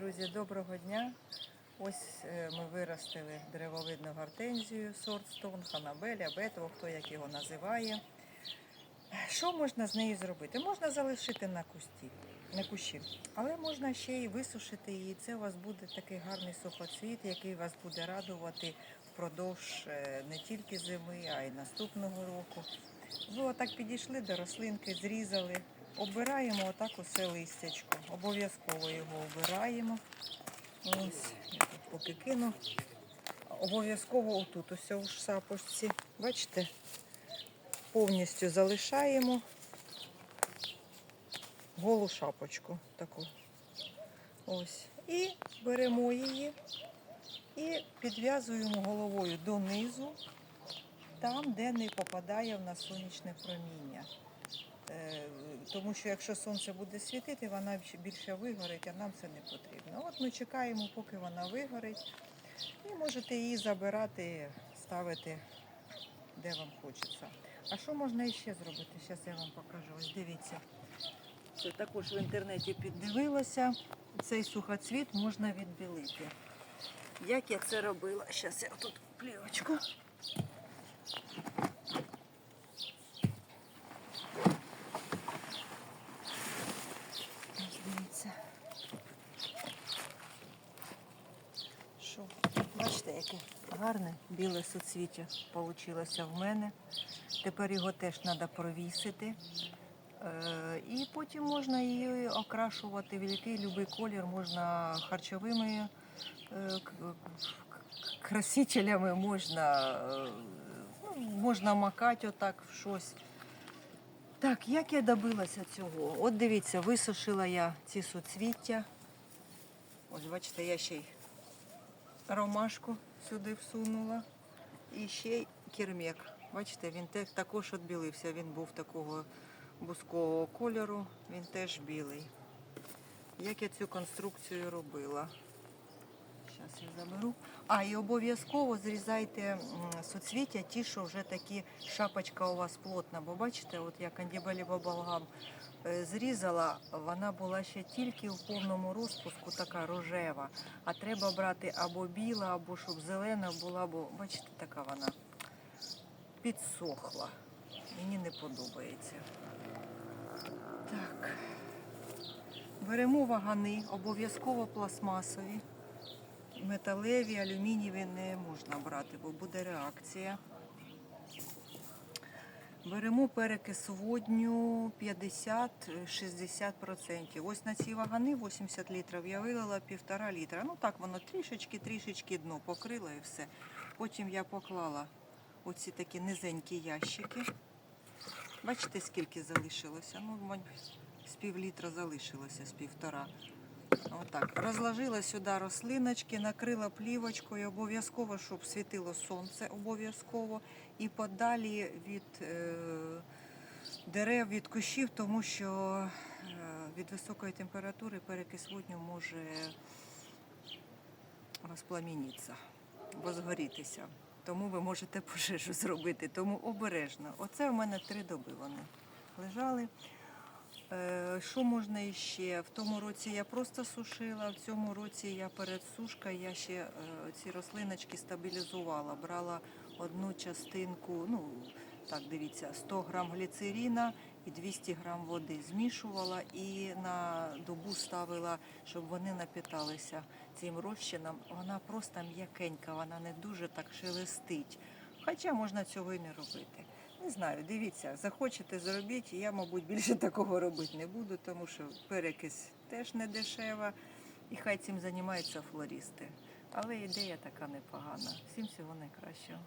Друзі, доброго дня. Ось е, ми виростили древовидну гортензію, сорт Стон, Ханабеля, Бетво, хто як його називає. Що можна з нею зробити? Можна залишити на кусті, на кущі, але можна ще й висушити її. Це у вас буде такий гарний сухоцвіт, який вас буде радувати впродовж е, не тільки зими, а й наступного року. Ви отак підійшли до рослинки, зрізали, обираємо отак усе листячко. Обов'язково його обираємо. Ось, я тут поки кину. Обов'язково отут, ось у шапочці. Бачите? Повністю залишаємо голу шапочку таку. Ось. І беремо її і підв'язуємо головою донизу, там, де не попадає в нас сонячне проміння. Е, Тому що якщо сонце буде світити, вона більше вигорить, а нам це не потрібно. От ми чекаємо, поки вона вигорить, і можете її забирати, ставити де вам хочеться. А що можна іще зробити? Зараз я вам покажу. Ось дивіться. Це також в інтернеті піддивилася. Цей сухоцвіт можна відбілити. Як я це робила? Зараз я тут плівочку. Ось Дивіться. Що? Бачите, гарне біле суцвіття вийшло в мене. Тепер його теж треба провісити. Е, І потім можна її окрашувати в який будь-який колір, можна харчовими е, красителями, можна, е, ну, можна макати отак в щось. Так, як я добилася цього? От дивіться, висушила я ці суцвіття. Ось бачите, я ще й ромашку сюди всунула. І ще й кермек. Бачите, він також відбілився. Він був такого бускового кольору, він теж білий. Як я цю конструкцію робила? Зараз я заберу. А, і обов'язково зрізайте м, суцвіття, ті, що вже такі шапочка у вас плотна. Бо бачите, от я кандібелі бабалгам е, зрізала, вона була ще тільки в повному розпуску, така рожева. А треба брати або біла, або щоб зелена була, бо бачите, така вона підсохла. Мені не подобається. Так. Беремо вагани, обов'язково пластмасові. Металеві, алюмінієві не можна брати, бо буде реакція. Беремо перекис водню 50-60%. Ось на ці вагани 80 літрів я вилила півтора літра. Ну так воно трішечки-трішечки дно покрило і все. Потім я поклала оці такі низенькі ящики. Бачите, скільки залишилося? Ну, з пів літра залишилося, з півтора. Отак. Розложила сюди рослиночки, накрила плівочкою, обов'язково, щоб світило сонце, обов'язково. І подалі від е, дерев, від кущів, тому що е, від високої температури перекис водню може розпламінитися, возгорітися. Тому ви можете пожежу зробити. Тому обережно. Оце в мене три доби вони лежали. Е, Що можна іще? В тому році я просто сушила, в цьому році я перед сушкою я ще е, ці рослиночки стабілізувала. Брала одну частинку, ну так дивіться, 100 грам гліцеріна і 200 грам води змішувала і на добу ставила, щоб вони напіталися цим розчином. Вона просто м'якенька, вона не дуже так шелестить. Хоча можна цього і не робити. Не знаю, дивіться, захочете зробіть. Я, мабуть, більше такого робити не буду, тому що перекис теж не дешева, і хай цим займаються флористи. Але ідея така непогана. Всім всього найкращого.